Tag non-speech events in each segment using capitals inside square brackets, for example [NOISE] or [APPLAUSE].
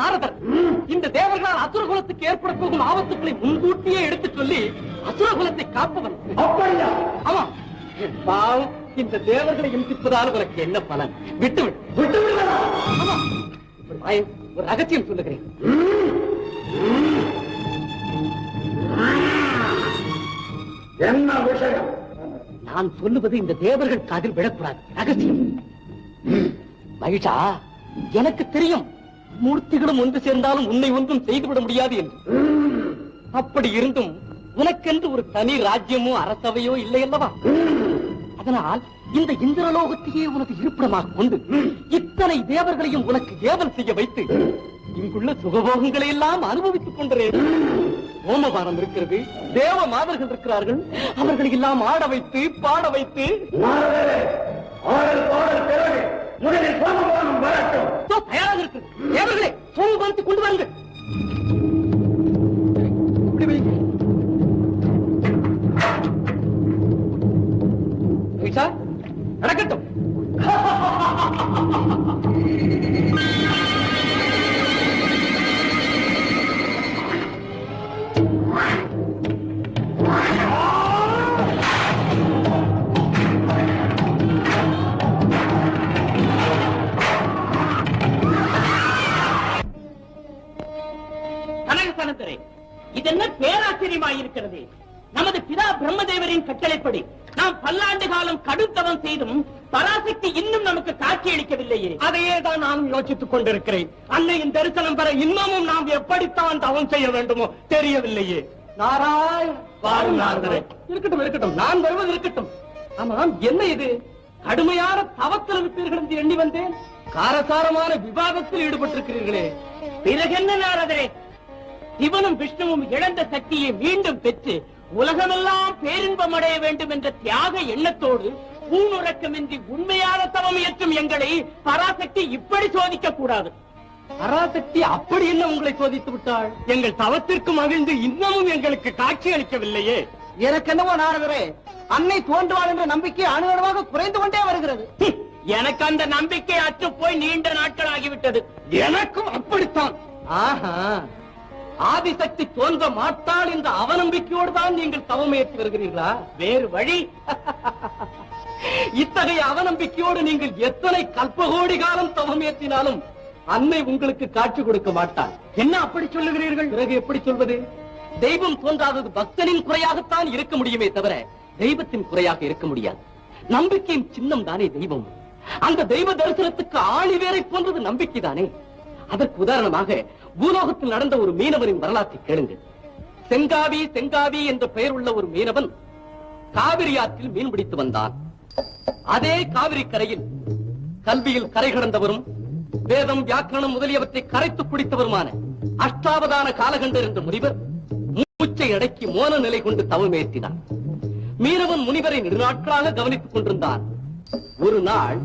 நாரதர் இந்த தேவர்களால் அசுர குலத்துக்கு ஏற்பட போகும் ஆபத்துக்களை முன்கூட்டியே எடுத்துச் சொல்லி அசுர குலத்தை காப்பவன். அப்படியா? ஆமா பாவம் இந்த தேவர்களை இம்சிப்பதால் உனக்கு என்ன பலன்? விட்டு விடு. விட்டு விடுவதா ஆமா இப்படி வாயேன், ஒரு ரகசியம் சொல்லுகிறேன். என்ன விஷயம் நான் சொல்லுவது இந்த தேவர்கள் காதில் விழக்கூடாது. ரகசியம். மகிஷா எனக்கு தெரியும். மூர்த்திகளும் ஒன்று சேர்ந்தாலும் உன்னை ஒன்றும் செய்துவிட முடியாது என்று. அப்படி இருந்தும் உனக்கென்று ஒரு தனி ராஜ்யமோ அரசவையோ இல்லை அல்லவா? அதனால் இந்த இந்திரலோகத்தையே உனக்கு இருப்பிடமாக கொண்டு இத்தனை தேவர்களையும் உனக்கு ஏவல் செய்ய வைத்து இங்குள்ள சுகபோகங்களை எல்லாம் அனுபவித்துக் கொண்டேன். ஓமபானம் இருக்கிறது தேவ மாதர்கள் இருக்கிறார்கள். அவர்களை எல்லாம் ஆட வைத்து பாட வைத்து. முதலில் சோமபானம் வரட்டும் தயாராக இருக்கு. தேவர்களே சோமபானத்தை கொண்டு வாருங்கள். நடக்கட்டும். [LAUGHS] பேராச்சரியமாயிருக்கிறது நமது பிதா பிரம்மதேவரின் கட்டளைப்படி நாம் பல்லாண்டு காலம் கடுத்தவம் செய்தும் பராசக்தி இன்னும் நமக்கு காட்சி அளிக்கவில்லையே. அதையே தான் நானும் யோசித்துக் கொண்டிருக்கிறேன். அன்னையின் தரிசனம் பெற இன்னமும் நாம் எப்படித்தான் தவம் செய்ய வேண்டுமோ தெரியவில்லையே. நாரதரே. இருக்கட்டும் இருக்கட்டும். நான் வருவது இருக்கட்டும். ஆமாம் என்ன இது? கடுமையான தவத்தில் இருப்பீர்கள் என்று எண்ணி வந்தேன். காரசாரமான விவாதத்தில் ஈடுபட்டிருக்கிறீர்களே. பிறகென்ன நாரதரே? சிவனும் விஷ்ணுவும் இழந்த சக்தியை மீண்டும் பெற்று உலகமெல்லாம் பேரின்பம் அடைய வேண்டும் என்ற தியாக எண்ணத்தோடு ஊனுறக்கமின்றி உண்மையான தவம் இயற்றும் எங்களை பராசக்தி இப்படி சோதிக்க கூடாது. பராசக்தி அப்படி என்ன உங்களை சோதித்து விட்டாள்? எங்கள் தவத்திற்கு மகிழ்ந்து இன்னமும் எங்களுக்கு காட்சி அளிக்கவில்லையே. எனக்கு என்னவோ நாரதரே அன்னை தோன்றுவாள் என்ற நம்பிக்கை அணுவணுவாக குறைந்து கொண்டே வருகிறது. எனக்கு அந்த நம்பிக்கை அற்று போய் நீண்ட நாட்கள் ஆகிவிட்டது. எனக்கும் அப்படித்தான். ஆஹா. ஆதிசக்தி தோன்ற மாட்டால் என்ற அவநம்பிக்கையோடு தான் நீங்கள் தவமேற்று வருகிறீர்களா? வேறு வழி. இத்தகைய அவநம்பிக்கையோடு நீங்கள் எத்தனை கல்பகோடி காலம் தவமேற்றினாலும் அன்னை உங்களுக்கு காட்சி கொடுக்க மாட்டாள். என்ன அப்படி சொல்லுகிறீர்கள்? பிறகு எப்படி சொல்வது? தெய்வம் தோன்றாதது பக்தனின் குறையாகத்தான் இருக்க முடியுமே தவிர தெய்வத்தின் குறையாக இருக்க முடியாது. நம்பிக்கையின் சின்னம் தானே தெய்வம். அந்த தெய்வ தரிசனத்துக்கு ஆணி வேரை போன்றது நம்பிக்கை தானே அதற்கு உதாரணமாக பூலோகத்தில் நடந்த ஒரு மீனவரின் வரலாற்றை கேளுங்கள். செங்காவி செங்காவி என்ற பெயர் உள்ள ஒரு மீனவன் காவிரி ஆற்றில் மீன் பிடித்து வந்தான். அதே காவிரி கரையில் கல்வியில் கரை கடந்தவரும் வேதம் வியாக்கரணம் முதலியவற்றை கரைத்து குடித்தவருமான அஷ்டாவதான காலகண்டர் என்ற முனிவர் மூச்சை அடக்கி மோன நிலை கொண்டு தவமேற்றினார் மீனவன் முனிவரை நெடுநாட்களாக கவனித்துக் கொண்டிருந்தான். ஒரு நாள்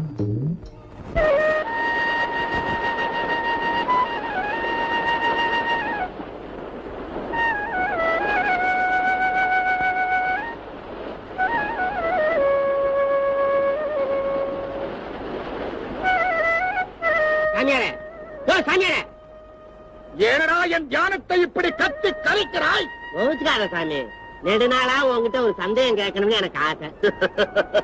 சாமியாரே. ஏனடா என் தியானத்தை இப்படி கத்தி கலைக்கிறாய் கோவிச்சுக்காத சாமி. நெடுநாளா உங்ககிட்ட ஒரு சந்தேகம் கேட்கணும்னு எனக்கு ஆசை. [LAUGHS]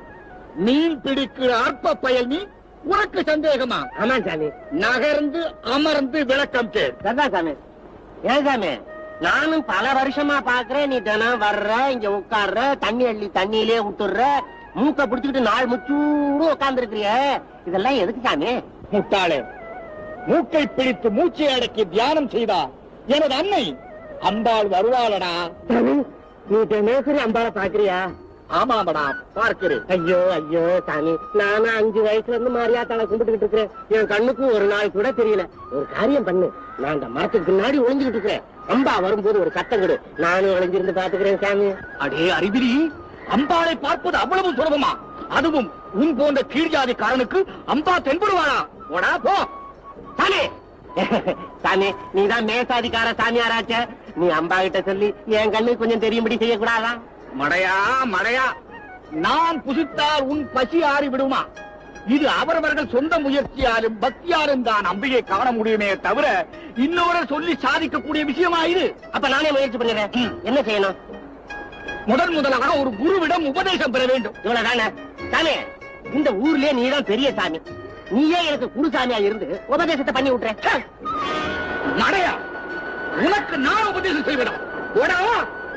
மீன் பிடிக்கிற அற்ப பயல் நீ உனக்கு சந்தேகமா? ஆமா சாமி. நகர்ந்து அமர்ந்து விளக்கம் கேள். சரிதான் சாமி. ஏன் சாமி? நானும் பல வருஷமா பாக்குறேன் நீ தினம் வர்ற இங்க உட்கார்ற தண்ணி அள்ளி தண்ணியிலே விட்டுடுற மூக்க பிடிச்சுக்கிட்டு நாள் முச்சூடு உட்கார்ந்து இதெல்லாம் எதுக்கு சாமி? முட்டாளே. மூக்கை பிடித்து மூச்சை அடக்கி தியானம் செய்தா? எனது அன்னை அம்பாள் வருவாளடா. நீ தினசரி அம்பாளை பாக்குறியா ஆமாமடா பார்க்கிறேன். ஐயோ ஐயோ சாமி நானும் அஞ்சு வயசுல இருந்து மாரியாத்தாளை கும்பிட்டுக்கிட்டு இருக்கிறேன். என் கண்ணுக்கு ஒரு நாள் கூட தெரியல. ஒரு காரியம் பண்ணு. நான் அந்த மரத்துக்கு பின்னாடி ஒளிஞ்சுக்கிட்டு இருக்கிறேன். அம்பா வரும்போது ஒரு கட்டம் கொடு. நானும் ஒளிஞ்சிருந்து பாத்துக்கிறேன் சாமி. அடே அறிவிலி அம்பாளை பார்ப்பது அவ்வளவு சுலபமா? அதுவும் உன் போன்ற கீழ்ஜாதிக்காரனுக்கு அம்பா தென்படுவாளா? போடா போ. சாமி! [LAUGHS] சாமி நீதான் மேசாதிக்கார சாமியாராச்ச. நீ அம்பா கிட்ட சொல்லி என் கண்ணுக்கு கொஞ்சம் தெரியும்படி செய்யக்கூடாதா? மடையா மடையா. நான் புசித்தால் உன் பசி ஆறி விடுமா? இது அவரவர்கள் சொந்த முயற்சியாலும் பக்தியாலும் தான் அம்பிகை காண முடியுமே தவிர இன்னொரு சொல்லி சாதிக்கக்கூடிய விஷயமா இது? அப்ப நானே முயற்சி பண்ணுறேன் என்ன செய்யணும்? முதன் முதலாக ஒரு குருவிடம் உபதேசம் பெற வேண்டும். இவ்வளவுதானே? சாமி இந்த ஊர்லயே நீதான் பெரிய சாமி. நீயே எனக்கு குருசாமியா இருந்து உபதேசத்தை பண்ணி விட்டுற. நடையா? உனக்கு நான் உபதேசம் செய்வேன்? ஓடா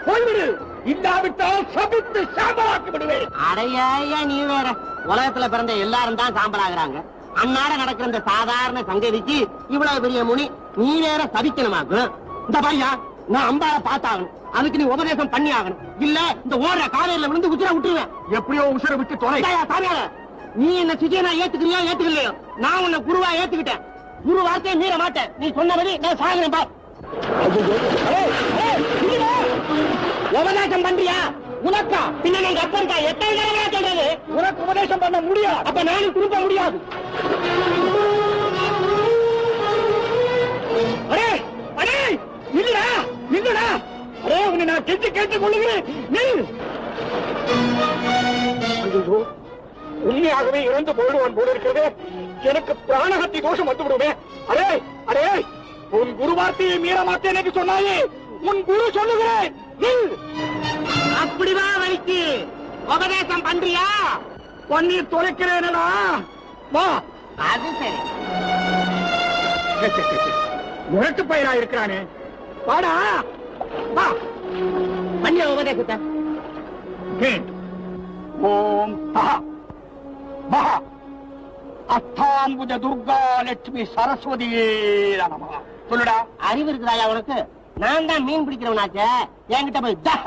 போய்விடு இல்லாவிட்டால் சபித்து சாம்பலாக்கி விடுவேன். அடையா நீ வேற? உலகத்துல பிறந்த எல்லாரும் தான் சாம்பலாகிறாங்க. அன்னாட நடக்கிற இந்த சாதாரண சங்கதிக்கு இவ்வளவு பெரிய முனி நீ வேற சபிக்கணுமாக்கும் இந்த பையா நான் அம்பால பார்த்தாகணும். அதுக்கு நீ உபதேசம் பண்ணி ஆகணும் இல்ல இந்த ஓடுற காலையில விழுந்து உச்சிர விட்டுருவேன். எப்படியோ உசுர விட்டு தொலை. சாமியார, நீ என்ன சிஜியனா ஏத்துக்கிறியோ ஏத்துக்கலையோ நான் உன்னை குருவா ஏத்துக்கிட்டேன். குரு வார்த்தையை மீற மாட்டேன். நீ சொன்னபடி நான் சாகுறேன் நீயா? உபதேசம் பண்றியா? உனக்கா? பின்ன நீங்க அப்பன் தான் எத்தனை தடவை சொல்றது? உனக்கு உபதேசம் பண்ண முடியாது. அப்ப நானும் திரும்ப முடியாது. அடே அடே இல்லடா இல்லடா அடே உன்னை நான் கெஞ்சி கேட்டுக் கொள்ளுகிறேன். உண்மையாகவே இறந்து போயிடுவான் போல இருக்கிறது. எனக்கு பிராணஹத்தி தோஷம் வந்து விடுமே அடே அடே உன் குரு வார்த்தையை மீற மாட்டேன் என்று சொன்னாயே. உன் குரு சொல்லுகிறேன். அப்படிவா வலிக்கு? உபதேசம் பண்றியா? பன்னீர் தொலைக்கிறேனடா வா. அது சரி. முரட்டு பயிரா இருக்கிறானே. வாடா. வா. பண்ணிய உபதேசத்தை. ஓம் தஹ. மஹா அஸ்தாம்புஜ துர்கா லட்சுமி சரஸ்வதியே சொல்லுடா. அறிவு இருக்குதாயா உனக்கு? நான் தான் மீன் பிடிக்கிறவனாச்சே. என்கிட்ட போய் தஹ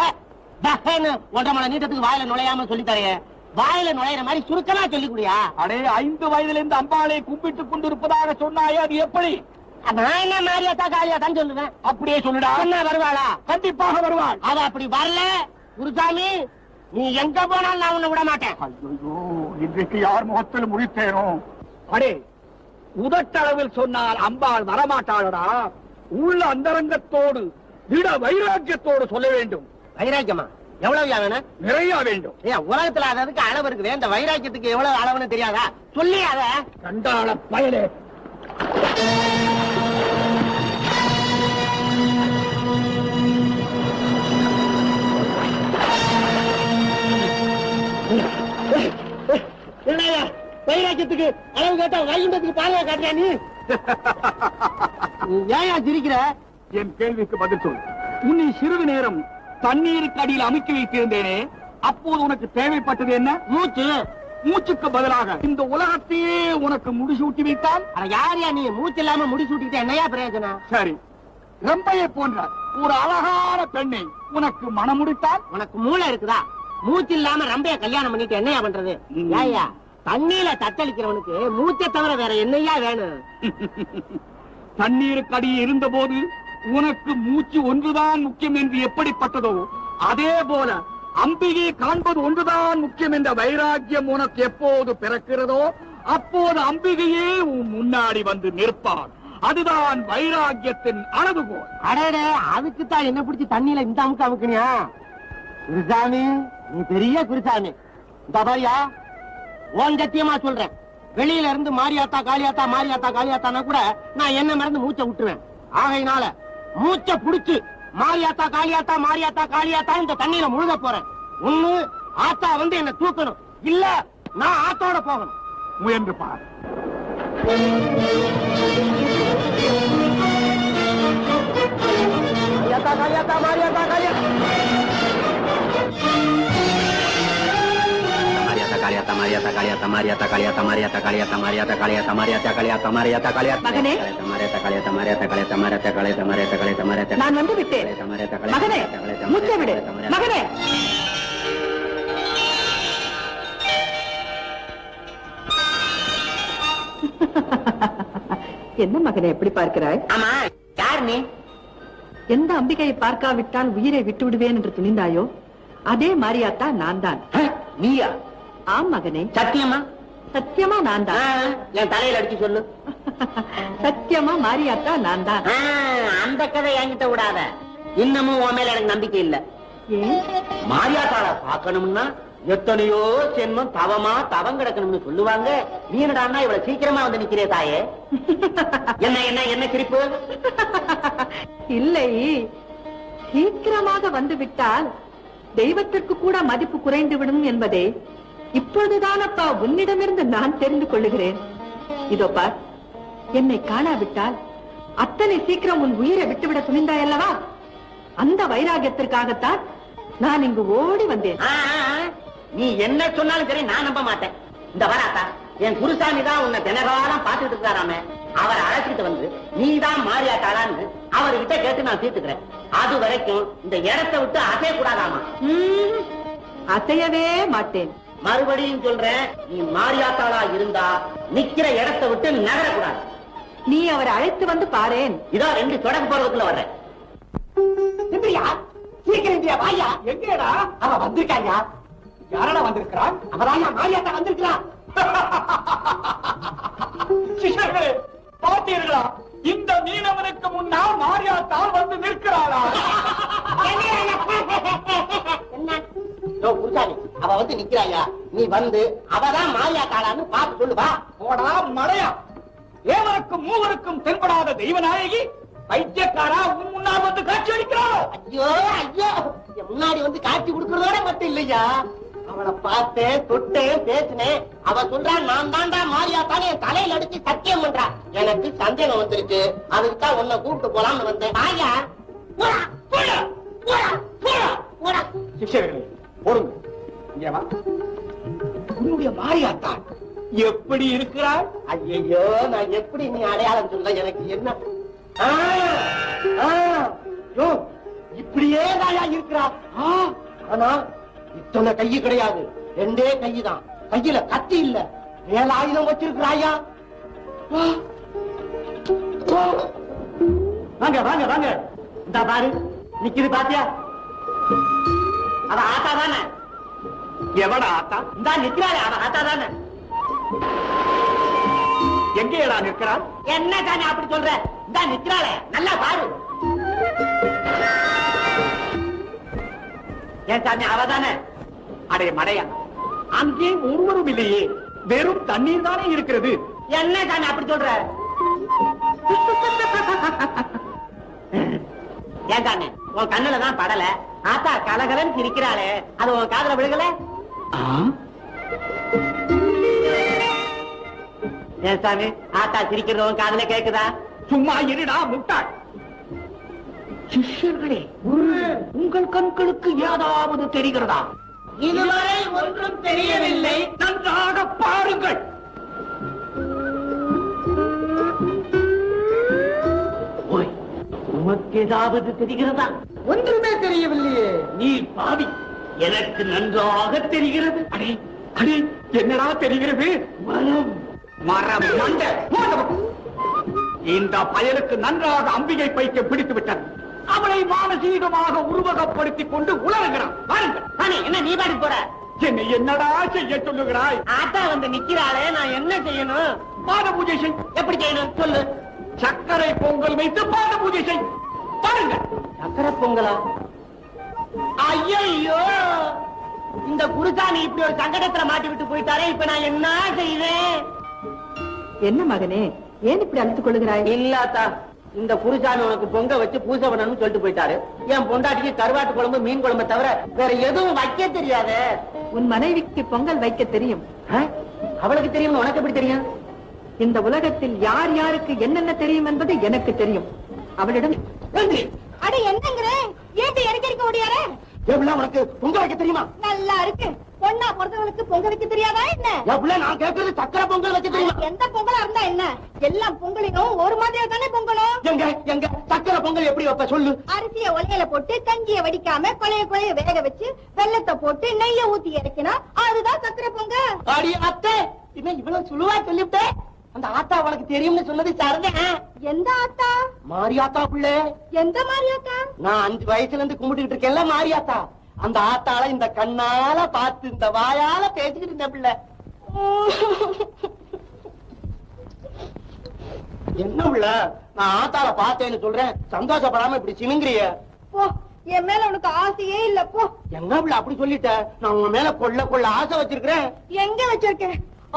தஹன்னு ஒன்றரை மணி நீட்டத்துக்கு வாயில நுழையாம சொல்லி தரையே வாயில நுழையிற மாதிரி சுருக்கமா சொல்லி குடியா அடே ஐந்து வயதிலிருந்து அம்பாளை கும்பிட்டுக் கொண்டிருப்பதாக சொன்னாயே அது எப்படி? நான் என்ன மாரியாத்தா காளியா தான் சொல்லுவேன்? அப்படியே சொல்லுடா. சொன்னா வருவாளா? கண்டிப்பாக வருவாள். அவ அப்படி வரல. குருசாமி நீ எங்க போனாலும் நான் உன்னை விட மாட்டேன். இன்றைக்கு யார் முகத்தில் முடித்தேனோ அடே உதட்டளவில் சொன்னால் அம்பாள் வரமாட்டாளடா. உள்ள அந்தரங்கத்தோடு திட வைராக்கியத்தோடு சொல்ல வேண்டும். வைராக்கியமா? எவ்வளவு வேணும்? நிறைய வேண்டும். ஏன் உலகத்துல அதுக்கு அளவு இருக்குது. இந்த வைராக்கியத்துக்கு எவ்வளவு அளவுன்னு தெரியாதா? சொல்லி அத. கண்டாள பயலே. என்னய்யா, வைராக்கியத்துக்கு அளவு கேட்டா வைகுண்டத்துக்கு பாலையா காட்டுறியா நீ? [LAUGHS] ஏன் சிரிக்கிற? என் கேள்விக்கு பதில் சொல். உன்னை சிறிது நேரம் தண்ணீருக்கு அடியில் அமுக்கி வைத்திருந்தேனே அப்போது உனக்கு தேவைப்பட்டது என்ன? மூச்சு. மூச்சுக்கு பதிலாக இந்த உலகத்தையே உனக்கு முடிசூட்டி வைத்தால் அட யாரையா நீ? மூச்சு இல்லாம முடி சூட்டிக்கிட்ட என்னையா பிரயோஜனம்? சரி. ரம்பையை போன்ற ஒரு அழகான பெண்ணை உனக்கு மனமுடித்தால் உனக்கு மூளை இருக்குதா? மூச்சு இல்லாம ரம்பைய கல்யாணம் பண்ணிட்டு என்னையா பண்றது? ம். ஏய்யா தண்ணியில தத்தளிக்கிறவனுக்கு மூச்சை தவிர வேற என்னையா வேணும்? [LAUGHS] தண்ணீருக்கு அடியில் இருந்தபோது உனக்கு மூச்சு ஒன்றுதான் முக்கியம் என்று எப்படிப்பட்டதோ அதே போல அம்பிகை காண்பது ஒன்றுதான் முக்கியம் என்ற வைராக்கியம் உனக்கு எப்போது பிறக்கிறதோ அப்போது அம்பிகையே உன் முன்னாடி வந்து நிற்பார் அதுதான் வைராக்கியத்தின் அளவுகோல். அடடே அதுக்கு தான் என்ன பிடிச்சி தண்ணியில இந்த அமுக்கு அமுக்குனியா? நீ பெரிய குருசாமி. இந்த பாரியா உன் சத்தியமா சொல்றேன். வெளியில இருந்து மாரியாத்தா காளியாத்தா மாரியாத்தா காளியாத்தானா கூட நான் என்ன மறந்து மூச்சை விட்டுருவேன். ஆகையினால மூச்சை புடிச்சு மாரியாத்தா காளியாத்தா மாரியாத்தா காளியாத்தா இந்த தண்ணியில முழுக போறேன். ஒண்ணு ஆத்தா வந்து என்ன தூக்கணும். இல்ல நான் ஆத்தோட போகணும். முயன்று பார். Kaliyatha Kaliyatha Mariyatha Kaliyatha. Mariata, Caliata, Mariata, Caliata, Mariata, Caliata, Mariata, Caliata, Mariata, Caliata, Mariata, Caliata. மகனே. Mariata, Caliata, Mariata, Caliata, Mariata, Caliata, Mariata, Caliata, Mariata. நான் வந்து விட்டேன் Caliata, மகனே முச்சை விடு. மகனே என்ன மகனே எப்படி பார்க்கிறாய் ஆமா யார் நீ எந்த அம்பிகையை பார்க்காவிட்டால் உயிரை விட்டு விடுவேன் என்று துணிந்தாயோ அதே மாரியாத்தா நான் தான் நீயா ஆம் மகனே. சத்தியமா? சத்தியமா நான் தான். என் தலையில அடிச்சு சொல்லு. [LAUGHS] சத்தியமா மாரியாத்தா நான் தான். அந்த கதை என்கிட்ட விடாத. இன்னமும் உன் மேல எனக்கு நம்பிக்கை இல்ல. ஏன்? மாரியாத்தாள பார்க்கணும்னா எத்தனையோ ஜென்மம் தவமா தவம் கிடக்கணும்னு சொல்லுவாங்க. நீ இவ்வளவு சீக்கிரமா வந்து நிக்கிறே தாயே. [LAUGHS] என்ன என்ன என்ன சிரிப்பு? இல்லை. சீக்கிரமாக வந்து விட்டால் தெய்வத்திற்கு கூட மதிப்பு குறைந்து விடும் என்பதை இப்பொழுதுதான் அப்பா உன்னிடமிருந்து நான் தெரிந்து கொள்ளுகிறேன். இதோ பார் என்னை காணாவிட்டால் அத்தனை சீக்கிரம் உன் உயிரை விட்டுவிட துணிந்தாய் அல்லவா அந்த வைராகியத்திற்காகத்தான் நான் இங்கு ஓடி வந்தேன். நீ என்ன சொன்னாலும் சரி நான் நம்ப மாட்டேன். இந்த வராத்தா என் குருசாமி தான் உன்னை தினகாலம் பாத்துட்டு இருக்காராமே. அவரை அழைச்சிட்டு வந்து நீ தான் மாறியாட்டாளான்னு அவர்கிட்ட கேட்டு நான் தீர்த்துக்கிறேன். அது வரைக்கும் இந்த இடத்தை விட்டு அசைய கூடாதாமா அசையவே மாட்டேன். மறுபடியும் சொல்றேன் நீ மாறியாத்தாளா இருந்தா நிக்கிற இடத்தை விட்டு நகரக்கூடாது. நீ அவரை அழைத்து வந்து பாரேன். இதோ ரெண்டு தொடக்க போறதுக்குள்ள வர்றேன். இந்திரியா சீக்கிரம் இந்தியா வாயா? எங்கடா? அவ வந்திருக்காயா? யாரடா வந்திருக்கிறான்? அவதாயா மாரியாத்தா வந்திருக்கிறா. சிஷ்யர்களே பார்த்தீர்களா? இந்த மீனவனுக்கு முன்னால் மாரியாத்தால் வந்து நிற்கிறாளா? யோ, குருசாமி அவ வந்து நிக்கிறாயா? நீ வந்து அவதான் மாறியாத்தாளான்னு பார்த்து சொல்லு வா. போடா மடையா. ஏவருக்கும் மூவருக்கும் தென்படாத தெய்வநாயகி வைத்தியக்காரா உன் முன்னால் வந்து காட்சி அளிக்கிறாளோ? ஐயோ ஐயோ. முன்னாடி வந்து காட்சி கொடுக்கறதோட மட்டும் இல்லையா? அவளை பார்த்தேன் தொட்டேன் பேசினேன் அவ சொல்றா நான் தாண்டா மாரியாத்தான்னு என் தலையில அடிச்சு சத்தியம் பண்றா எனக்கு சந்தேகம் வந்துருச்சு அதுக்கு தான் உன்னை கூப்பிட்டு போலாம்னு வந்தேன். ஆயா போடா, போடா, போடா, போடா, போடா. சிஷ்யர்களே இங்கே வா. உன்னுடைய மாரியாத்தான். எப்படி இருக்கிறாள் ஐயோ நான் எப்படி நீ அடையாளம் சொல்ல எனக்கு என்ன? இப்படியே தாயா இருக்கிறா ஆ, ஆனா இத்தனை கையு கிடையாது. ரெண்டே கையு தான் கையில கத்தி இல்ல. வேலாயுதம் வச்சிருக்கிறாயா? வாங்க வாங்க வாங்க. இந்த பாரு. நிக்கிது பாத்தியா? அவ ஆத்தா தானே எவட ஆத்தா? இந்த நிக்கிறாளே அவ ஆத்தா தானே எங்கேடா நிற்கிறாள் என்ன தானே அப்படி சொல்ற? இந்த நிக்கிறாளே நல்லா பாரு. ஏன் சாமி அவதானே? அடே மடையா அங்கே ஒருவரும் இல்லையே. வெறும் தண்ணீர் தானே இருக்கிறது. என்ன தானே அப்படி சொல்ற? ஏன் தானே உன் கண்ணுல தான் படல. ஆத்தா கலகலன்னு சிரிக்கிறாளே. அது உன் காதுல விழுகல? ஏன் சாமி ஆத்தா சிரிக்கிறது உன் காதுல கேக்குதா? சும்மா இருடா முட்டாள். சிஷ்யர்களே உங்கள் கண்களுக்கு ஏதாவது தெரிகிறதா? இதுவரை ஒன்றும் தெரியவில்லை. நன்றாக பாருங்கள். உமக்கு ஏதாவது தெரிகிறதா? ஒன்றுமே தெரியவில்லையே. நீ பாவி எனக்கு நன்றாக தெரிகிறது. அடே அடே என்னடா தெரிகிறது? மரம் மரம் இந்த பயலுக்கு நன்றாக அம்பிகை பைக்க பிடித்து விட்டது அவளை மானசீகமாக உருவகப்படுத்திக் கொண்டு உலகுகிறான் பாருங்கள் சாமி என்ன நீ பாடி போற? என்னை என்னடா செய்ய சொல்லுகிறாய்? ஆத்தா வந்து நிக்கிறாளே நான் என்ன செய்யணும்? பாத பூஜை செய். எப்படி செய்யணும்? சொல்லு. சர்க்கரை பொங்கல் வைத்து பாத பூஜை செய். பாருங்கள். சக்கரை பொங்கலா? ஐயோ இந்த குருசாமி இப்படி ஒரு சங்கடத்துல மாட்டி விட்டு போயிட்டாரே இப்ப நான் என்ன செய்வேன்? என்ன மகனே ஏன் இப்படி அழுத்துக் கொள்ளுகிறாய்? இல்லாத்தா இந்த குருசாமி உனக்கு பொங்க வச்சு பூஜை பண்ணணும்னு சொல்லிட்டு போயிட்டாரு. என் பொண்டாட்டிக்கு கருவாட்டு குழம்பு மீன் குழம்பு தவிர வேற எதுவும் வைக்க தெரியாதே. உன் மனைவிக்கு பொங்கல் வைக்க தெரியும்? அவளுக்கு தெரியும் உனக்கு எப்படி தெரியும்? இந்த உலகத்தில் யார் யாருக்கு என்னென்ன தெரியும் என்பது எனக்கு தெரியும். அவளிடம் அட என்னங்கிற? ஏன் இறக்கி ஓடியார எவ்வளவு உனக்கு பொங்க வைக்க தெரியுமா? நல்லா இருக்கு. பொண்ணா பிறந்தவங்களுக்கு பொங்க வைக்க தெரியாதா என்ன? எவ்வளவு நான் கேட்கறது சக்கரை பொங்கல் வைக்க தெரியுமா? எந்த பொங்கலா இருந்தா என்ன? எல்லா பொங்கலையும் ஒரு மாதிரியா தானே பொங்கலும் எங்க எங்க? சக்கரை பொங்கல் எப்படி வைப்ப சொல்லு? அரிசிய ஒலையில போட்டு கஞ்சிய வடிக்காம கொலைய கொலைய வேக வச்சு வெள்ளத்தை போட்டு நெய்ய ஊத்தி இறக்கினா அதுதான் சக்கரை பொங்க அடி அத்தை! என்ன இவ்வளவு சுழுவா சொல்லிவிட்டே? அந்த ஆத்தா உனக்கு தெரியும்னு சொன்னது சரிதான் எந்த ஆத்தா? மாரியாத்தா பிள்ளை. எந்த மாதிரியாத்தா நான் அஞ்சு வயசுல இருந்து கும்பிட்டுக்கிட்டு இருக்கேன்ல மாரியாத்தா. அந்த ஆத்தால இந்த கண்ணால பார்த்து இந்த வாயால பேசிக்கிட்டு இருந்த பிள்ளை. என்ன பிள்ளை? நான் ஆத்தால பார்த்தேன்னு சொல்றேன். சந்தோஷப்படாம இப்படி சினுங்கிறிய. என் மேல உனக்கு ஆசையே இல்ல போ. என்ன பிள்ளை அப்படி சொல்லிட்ட? நான் உன் மேல கொள்ள கொள்ள ஆசை வச்சிருக்கிறேன். எங்க வச்சிருக்க?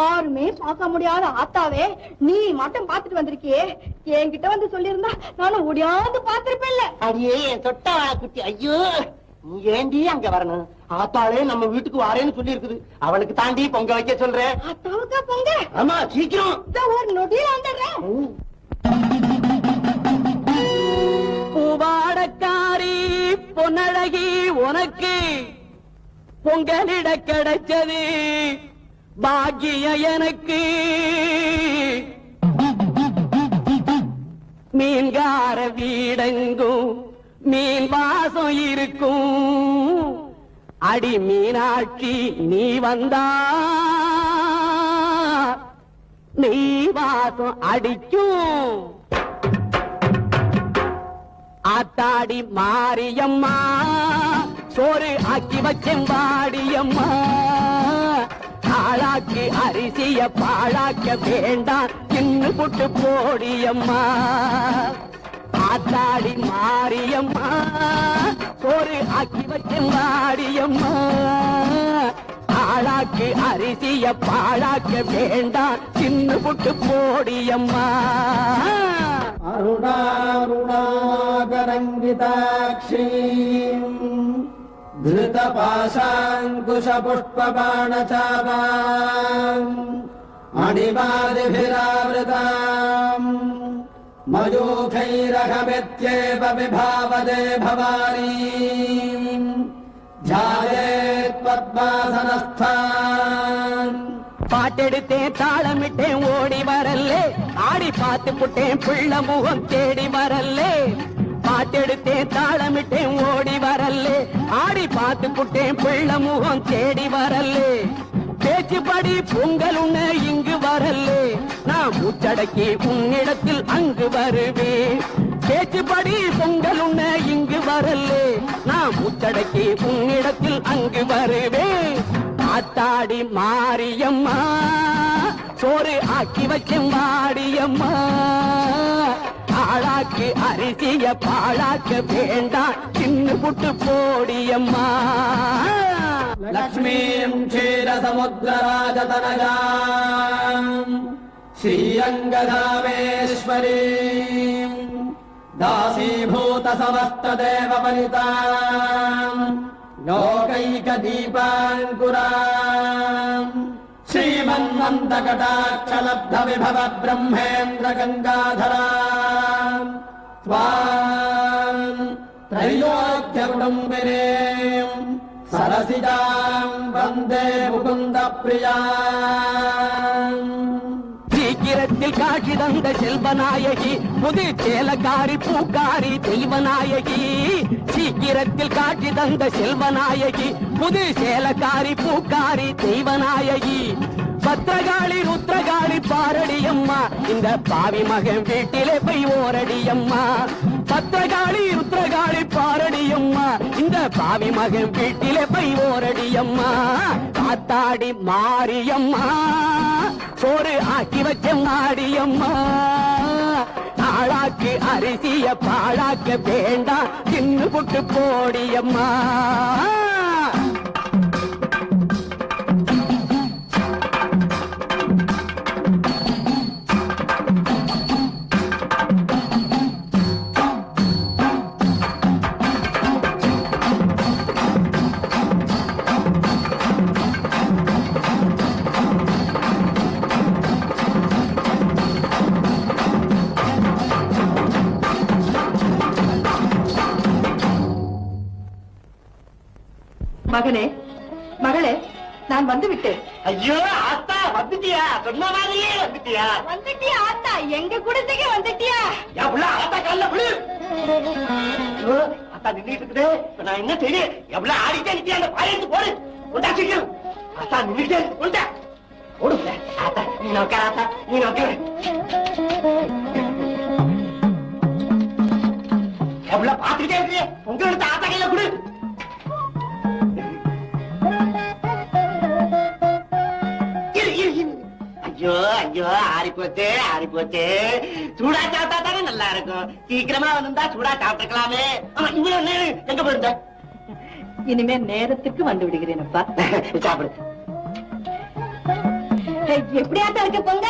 ஆருமே பார்க்க முடியாத ஆத்தாவே நீ மட்டும் பாத்துட்டு வந்திருக்கியே. என்கிட்ட வந்து சொல்லியிருந்தா நானும் ஓடியாந்து பாத்திருப்பேன்ல அடியே என் தொட்ட குட்டி ஐயோ. நீ ஏண்டி அங்க வரணும்? ஆத்தாளே நம்ம வீட்டுக்கு வரேன்னு சொல்லி இருக்குது அவளுக்கு தாண்டி பொங்க வைக்க சொல்றேன். ஆத்தாவுக்கா பொங்க? ஆமா சீக்கிரம். ஒரு நொடியில வந்துடுறேன். பூவாடக்காரி பொன்னழகி உனக்கு பொங்கலிட கிடைச்சது. பாக்கிய எனக்கு. மீன்கார வீடெங்கும் மீன் வாசம் இருக்கும். அடி மீனாட்சி நீ வந்தா. நீ வாசம் அடிக்கும். ஆத்தாடி மாரியம்மா சோறு ஆக்கி வச்சம்பாடியம்மா ஆளாக்கி அரிசிய பாழாக்க வேண்டாம். தின்னு புட்டு போடியம்மா. ஆத்தாடி மாரியம்மா. ஒரு ஆக்கி வச்சு மாடியம்மா ஆளாக்கி அரிசிய பாழாக்க வேண்டாம். தின்னு புட்டு போடியம்மா. அருணாருணாகரங்கிதாட்சி. धृतपाशाङ्कुशपुष्पबाणचापाम् मणिमादिभिरावृताम् मयूखैरहमित्येव विभावदे भवानी ध्यायेत्पद्मासनस्थान् பாட்டெடுத்தேன் தாளமிட்டேன் ஓடி வரல்லே ஆடி பார்த்து புட்டேன் பிள்ள முகம் தேடி வரல்லே பாட்டெடுத்தேன் தாளமிட்டேன் ஓடி வரல்லே. ஆடி பார்த்து புட்டேன் பிள்ள முகம் தேடி வரல்லே. பேச்சுப்படி பொங்கல் உன்ன இங்கு வரல்லே. நான் முச்சடக்கி உன்னிடத்தில் அங்கு வருவேன். பேச்சுப்படி பொங்கல் உன்ன இங்கு வரல்லே. நான் முச்சடக்கி உன்னிடத்தில் அங்கு வருவேன். ஆத்தாடி மாரியம்மா சோறு ஆக்கி வச்சேன் மாடியம்மா ஆளாக்கு அரிசிய பாழாக்க வேண்டாம் சின்ன புட்டு போடியம்மா लक्ष्मीम् क्षीरसमुद्रराजतनयाम् श्रीरङ्गधामेश्वरीम् दासीभूतसमस्तदेवपलिताम् लोकैकदीपाङ्कुराम् श्रीमन्मन्दकटाक्षलब्धविभव ब्रह्मेन्द्र गङ्गाधराम् त्वाम् त्रैलोक्यकुटुम्बिनीम् सरसिजाम् वन्दे मुकुन्दप्रियाम् சீக்கிரத்தில் காட்சி தந்த செல்வநாயகி புது சேலக்காரி பூக்காரி தெய்வநாயகி. சீக்கிரத்தில் காட்சி தந்த செல்வநாயகி புது சேலக்காரி பூக்காரி தெய்வநாயகி. பத்திரகாளி ருத்ரகாளி பாரடியம்மா இந்த பாவி மகன் வீட்டிலே போய் ஓரடியம்மா. பத்திரகாளி ருத்ரகாளி பாரடியம்மா இந்த பாவி மகன் வீட்டிலே போய் ஓரடியம்மா. காத்தாடி மாரியம்மா. சோறு ஆக்கி வச்ச மாடியம்மா நாளாக்கு அரிசிய பாழாக்க வேண்டாம். தின்னு புட்டு போடியம்மா மகனே மகளே நான் வந்து விட்டேன் ஐயோ ஆத்தா வந்துட்டியா? சொன்ன மாதிரியே வந்துட்டியா? வந்துட்டியா ஆத்தா? எங்க குடிசைக்கு வந்துட்டியா? என் புள்ள ஆத்தா கால்ல ஐயோ, ஆத்தா நின்னுட்டு இருக்குதே. நான் என்ன செய்ய எவ்வளவு ஆடிட்டே நிக்கியா அந்த பாயத்து போடு. கொண்டா சீக்கிரம்? ஆத்தா நின்னுட்டே இருக்கு, கொண்டா ஓடு. ஆத்தா நீ நோக்க ஆத்தா. நீ நோக்க. எவ்வளவு பாத்துக்கிட்டே இருக்கு உங்க எடுத்த ஆத்தா கையில கொடு. ஐயோ ஐயோ ஆறி போச்சு ஆறி போச்சு சூடா சாப்பிட்டா தானே நல்லா இருக்கும் சீக்கிரமா வந்திருந்தா சூடா சாப்பிட்டுக்கலாமே. ஆமா, இவ்வளவு நேரம் எங்க போயிருந்த? இனிமே நேரத்துக்கு வந்து விடுகிறேன் அப்பா. [LAUGHS] சாப்பிடு. எப்படியாட்டம் இருக்கு பொங்க?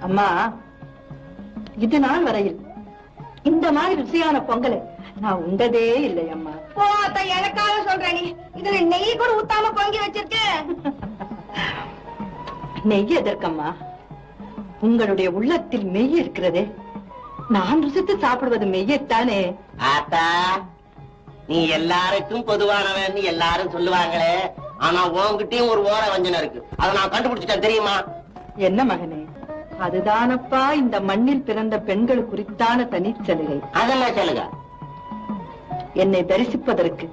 அம்மா இது நாள் வரையில் இந்த மாதிரி ருசியான பொங்கலை நான் உண்டதே இல்லை அம்மா. ஓ எனக்காக சொல்ற நீ இதுல நெய் கூட ஊத்தாம பொங்கி வச்சிருக்க. [LAUGHS] நெய் எதற்கம்மா உங்களுடைய உள்ளத்தில் மெய் இருக்கிறதே. நான் ருசித்து சாப்பிடுவது மெய்யத்தானே ஆத்தா நீ எல்லாருக்கும் பொதுவானவன் எல்லாரும் சொல்லுவாங்களே. ஆனா உன்கிட்டயும் ஒரு ஓர வஞ்சனை இருக்கு. அதை நான் கண்டுபிடிச்சிட்டேன் தெரியுமா? என்ன மகனே? அதுதானப்பா இந்த மண்ணில் பிறந்த பெண்கள் குறித்தான தனிச்சலுகை. அதெல்லாம் சொல்லுங்க. என்னை தரிசிப்பதற்கு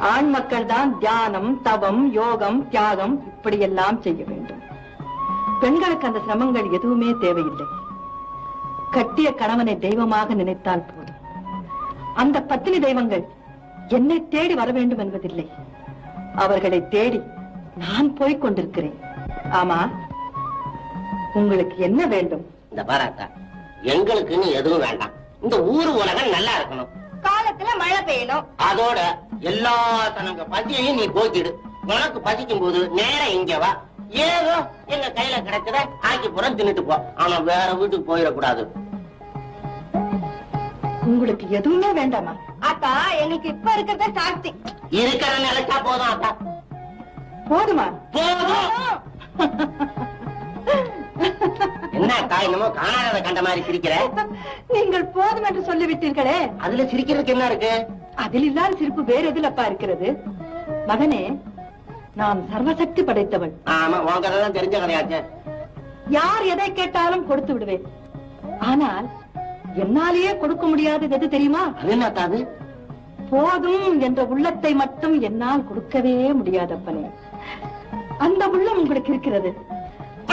ஆண் மக்கள் தான் தியானம் தவம் யோகம் தியாகம் இப்படியெல்லாம் செய்ய வேண்டும். பெண்களுக்கு அந்த சிரமங்கள் எதுவுமே தேவையில்லை. கட்டிய கணவனை தெய்வமாக நினைத்தால் போதும். அந்த பத்தினி தெய்வங்கள் என்னை தேடி வர வேண்டும் என்பதில்லை. அவர்களை தேடி நான் போய்க் கொண்டிருக்கிறேன். ஆமா உங்களுக்கு என்ன வேண்டும்? இந்த பாராத்தா எங்களுக்குன்னு எதுவும் வேண்டாம். இந்த ஊர் உலகம் நல்லா இருக்கணும். காலத்துல மழை பெய்யணும். அதோட எல்லா தனங்க பசியையும் நீ போக்கிடு. உனக்கு பசிக்கும் போது நேரம் இங்க வா. ஏதோ எங்க கையில கிடைச்சத ஆக்கி புறம் தின்னுட்டு போ. ஆனா வேற வீட்டுக்கு போயிடக்கூடாது. உங்களுக்கு எதுவுமே வேண்டாமா? அத்தா எங்களுக்கு இப்ப இருக்கிறத சாஸ்தி இருக்கிற நிலைச்சா போதும் அத்தா போதுமா? போதும். என்ன அக்கா என்னமோ காணாத கண்ட மாதிரி சிரிக்கிற? நீங்கள் போதும் என்று சொல்லிவிட்டீர்களே. அதுல சிரிக்கிறதுக்கு என்ன இருக்கு? அதில் இல்லாத சிரிப்பு வேற எதில் அப்பா இருக்கிறது? மகனே நான் சர்வசக்தி படைத்தவள். ஆமா உன் கதை தான் தெரிஞ்ச கதையாச்சே. யார் எதை கேட்டாலும் கொடுத்து விடுவேன். ஆனால் என்னாலேயே கொடுக்க முடியாதது எது தெரியுமா? அது போதும் என்ற உள்ளத்தை மட்டும் என்னால் கொடுக்கவே முடியாதப்பனே அந்த உள்ளம் உங்களுக்கு இருக்கிறது.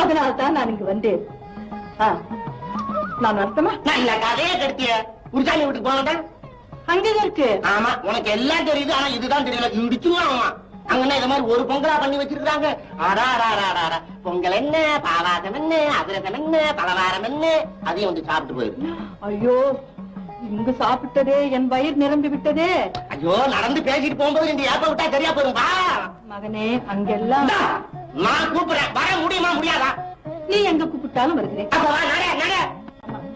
அதனால் தான் நான் இங்கு வந்தேன். நான் வரட்டுமா? நல்ல கதையை கெடுத்திய உருசாமி வீட்டுக்கு போனேன் அங்கே இருக்கு. ஆமா உனக்கு எல்லாம் தெரியுது ஆனா இதுதான் தெரியல. இடிச்சுருவான் அவன் அங்கன்னா இந்த மாதிரி ஒரு பொங்கலா பண்ணி வச்சிருக்காங்க அடா, அடா. பொங்கல் என்ன பாவாசம் என்ன அதிரசம் என்ன பலவாரம் என்ன? அதையும் வந்து சாப்பிட்டு போயிரு. ஐயோ இங்கு சாப்பிட்டதே என் வயிறு நிரம்பி விட்டதே. ஐயோ நடந்து பேசிட்டு போகும்போது இந்த ஏப்ப விட்டா சரியா போயிரும். வா. மகனே அங்கெல்லாம் நான் கூப்பிடுறேன். வர முடியுமா முடியாதா? நீ எங்க கூப்பிட்டாலும் வருகிறேன்.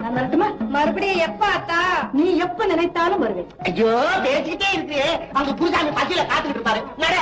நான் வரட்டுமா மறுபடியும் எப்ப அத்தா நீ எப்ப நினைத்தாலும் வருவேன். ஐயோ பேசிக்கிட்டே இருக்கு அங்க புருஷாமி பசியில காத்துக்கிட்டு இருப்பாரு. நட.